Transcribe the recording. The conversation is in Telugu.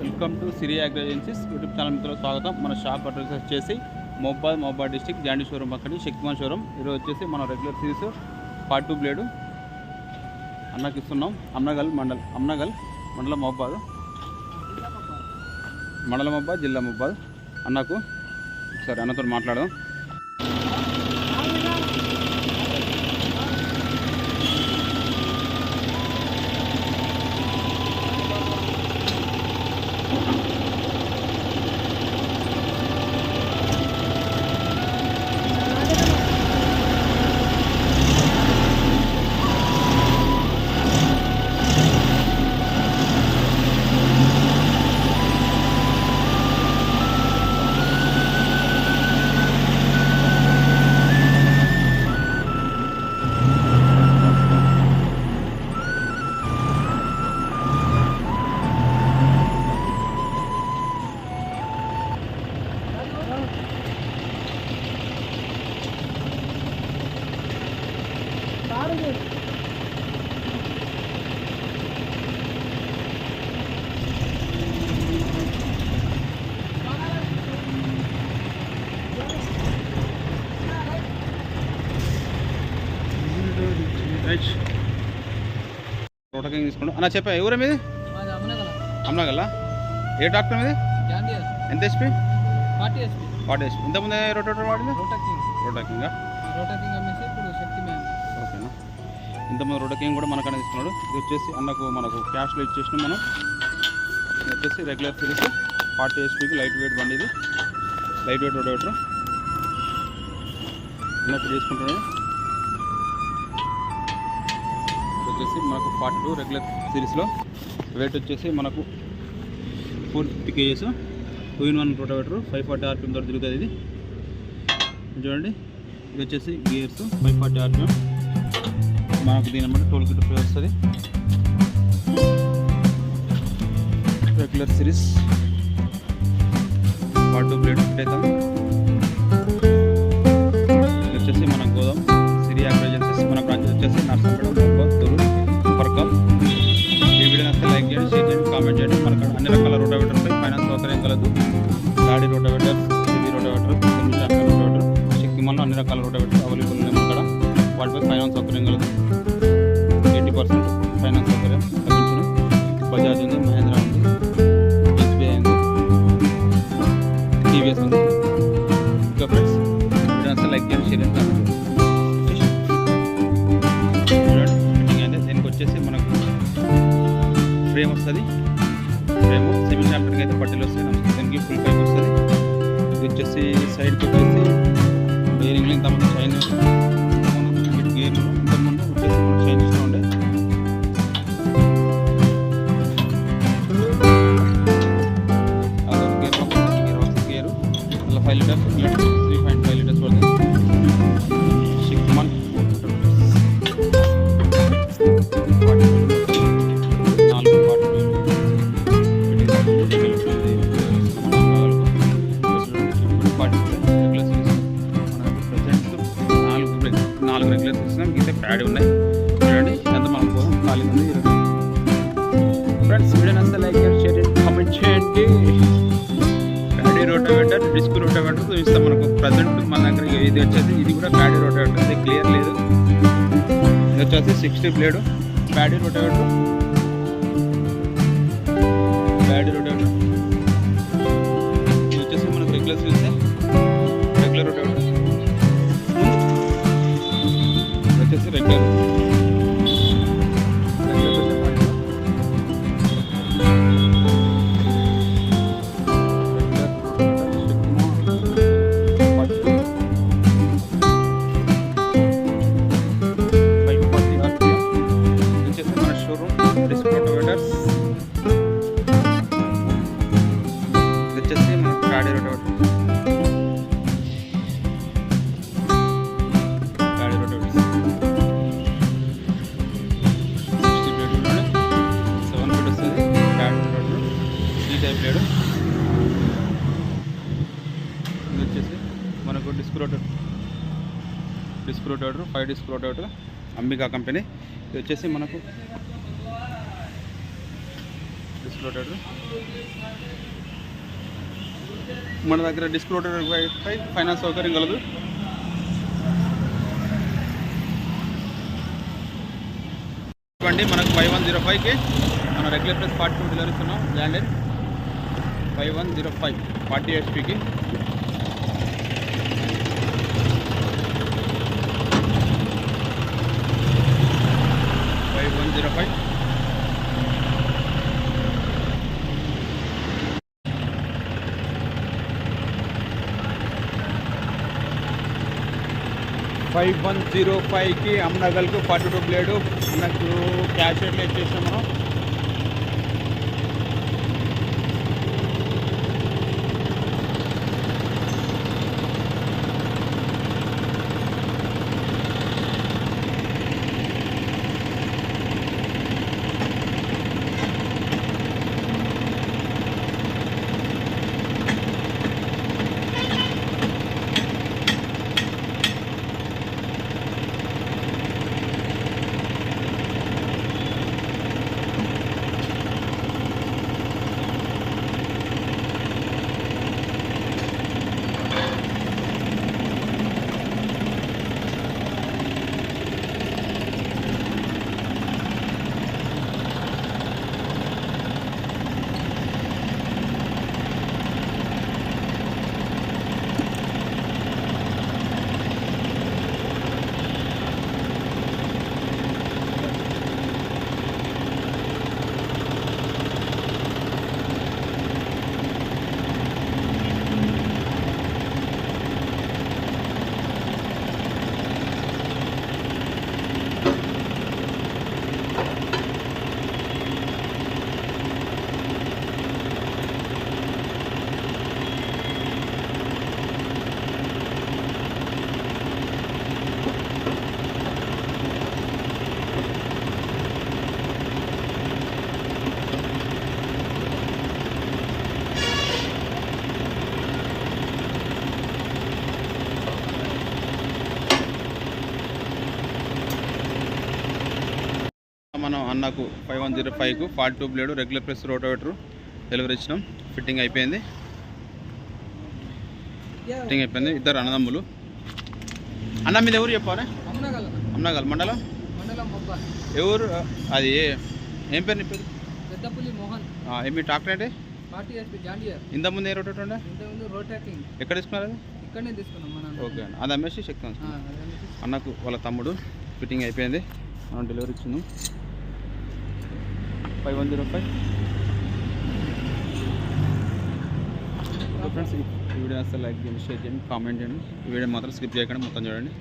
Welcome to Siri agro agencies YouTube channel మిత్రులకు స్వాగతం. మన షాప్ అడ్రస్ వచ్చేసి మొబైల్ మొబైల్ డిస్టిక్ జాండీ షోరూమ్ అక్కడి శక్తిమాన్ షోరూమ్. ఈరోజు వచ్చేసి మన regular series part two blade అన్నకి ఇస్తున్నాం. అమ్నగల్ మండల్ అమ్నగల్ మండలం మొబాద్ మండలం మొబాద్ జిల్లా మొబాద్ అన్నకు సరే అన్నతో మాట్లాడదాం. రోటకింగ్ తీసుకోండి అన్న చెప్పా ఎవరే మీది? అమ్నగల్లా? ఏ డాక్టర్ మీది? ఎంత HP forty SP what HP ఇంతకుముందే రోటేటర్ వాడింది? Rota King. రోటకింగా ఓకేనా? ఇంతకుముందు రోటకింగ్ కూడా మనకనే తీసుకున్నాడు. ఇది వచ్చేసి అన్నకు మనకు క్యాష్లో ఇచ్చేసిన మనం. ఇది వచ్చేసి రెగ్యులర్ సిరీస్. ఫార్టీ హెచ్పికి లైట్ వెయిట్ బండి ఇది. లైట్ వెయిట్ రోటేటర్ అన్నట్టు తీసుకుంటున్నాడు. వచ్చేసి మనకు ఫార్టీ టూ రెగ్యులర్ సిరీస్లో. వెయిట్ వచ్చేసి మనకు four fifty kgs two in one rotavator five forty RPM తోటి తిరుగుతుంది ఇది. చూడండి ఇది వచ్చేసి గియర్స్ ఫైవ్ ఫార్టీ ఆర్పిఎం మనకు దీని బట్టి టోల్ కిట్ ఫ్రీ వస్తుంది. Regular series part two plate fit అవుతాం గాడి రోటావేటర్ సివి రోటావేటర్ రోటావేటర్ శక్తిమాన్లో అన్ని రకాల రోటోవేటర్ అవైలబుల్ ఉన్నాయి మన ఇక్కడ వాటిపై ఫైనాన్స్ సౌకర్యం కలదు ఎయిటీ పర్సెంట్ ఫైనాన్స్ సౌకర్యం లభించును బజాజ్ ఉంది మహేంద్ర ఉంది ఎస్బీఐ ఉంది టీవీఎస్ ఉంది. ఇంకా ఫ్రెండ్స్ వీడియో లైక్ చేయండి షేర్ చేస్తాను దీనికి వచ్చేసి మనకు ఫ్రేమ్ వస్తుంది. ఫ్రేమ్ సెమీ చాంపియన్కి అయితే పట్టీలు వస్తాయి. మనకి ఫుల్ పైప్ వస్తుంది. ఇది వచ్చేసి సైడ్కి వచ్చేసి బేరింగ్లు ఇంతకుముందు చైన్ గేర్లు ఇంతకుముందు వచ్చేసి మనకు చైన్ ఇస్తూ ఉండే. గేర్ గేర్ బాక్స్ గేరు అలా ఫైవ్ లీటర్స్ నాలుగు నాలుగు రెగ్యులర్స్ ఇస్తున్నాం ఇంత ప్యాడ్ ఉన్నాయి చూడండి ఎంత మనం కోసం ఖాళీ ఉంది ఫ్రెండ్స్ వీడియో నచ్చితే లైక్ చేయండి షేర్ చేయండి కామెంట్ చేయండి ప్యాడీ రోటావేటర్ డిస్క్ రోటావేటర్ చూపిస్తాం మనకు ప్రజెంట్ మన దగ్గర ఇది వచ్చేసి ఇది కూడా ప్యాడీ రోటావేటర్ ఇది క్లియర్ లేదు. ఇది వచ్చేసి sixty blade paddy rotavator paddy rotavator regular rotavator మనకు disc rotor disc rotor five disc rotor Ambika company. ఇది వచ్చేసి మనకు డిస్క్ రోటర్ మన దగ్గర డిస్క్ రోటర్ ఫైనాన్స్ సౌకర్యం కలదు. చెప్పండి మనకు ఫైవ్ వన్ జీరో ఫైవ్కి మన regular plus forty two delivery ఇస్తున్నాం landed five one zero five forty హెచ్పికి five one zero five five one zero ఫైవ్కి అమ్మనగల్కు ఫార్టీ టూ బ్లేడు మనకు క్యాష్ రేట్లో మనం అన్నకు five one zero ఫైవ్కు forty two blade regular press rotavator delivery ఇచ్చినాం. ఫిట్టింగ్ అయిపోయింది. ఫిట్టింగ్ అయిపోయింది. ఇద్దరు అన్నదమ్ములు. అన్న మీద ఎవరు చెప్పారా? అమ్మనగల్ మండలం? ఎవరు అది ఏం పేరు నీ పేరు? పెద్దపుల్లి మోహన్. ఏమి ట్రాక్టర్ అంటే? జాండియర్. ఇంతకుముందు ఏ రోటేటర్ ఉండే? ఎక్కడ తీసుకున్నారు ఇక్కడనే తీసుకున్నాం ఓకే అన్న. అది అమ్మేసి అదే. అన్నకు వాళ్ళ తమ్ముడు. ఫిట్టింగ్ అయిపోయింది. మనం డెలివరీ ఇచ్చింది five one zero five friends ఈ వీడియో అసలు లైక్ చేయండి షేర్ చేయండి కామెంట్ చేయండి. ఈ వీడియో మాత్రం స్కిప్ చేయకుండా మొత్తం చూడండి.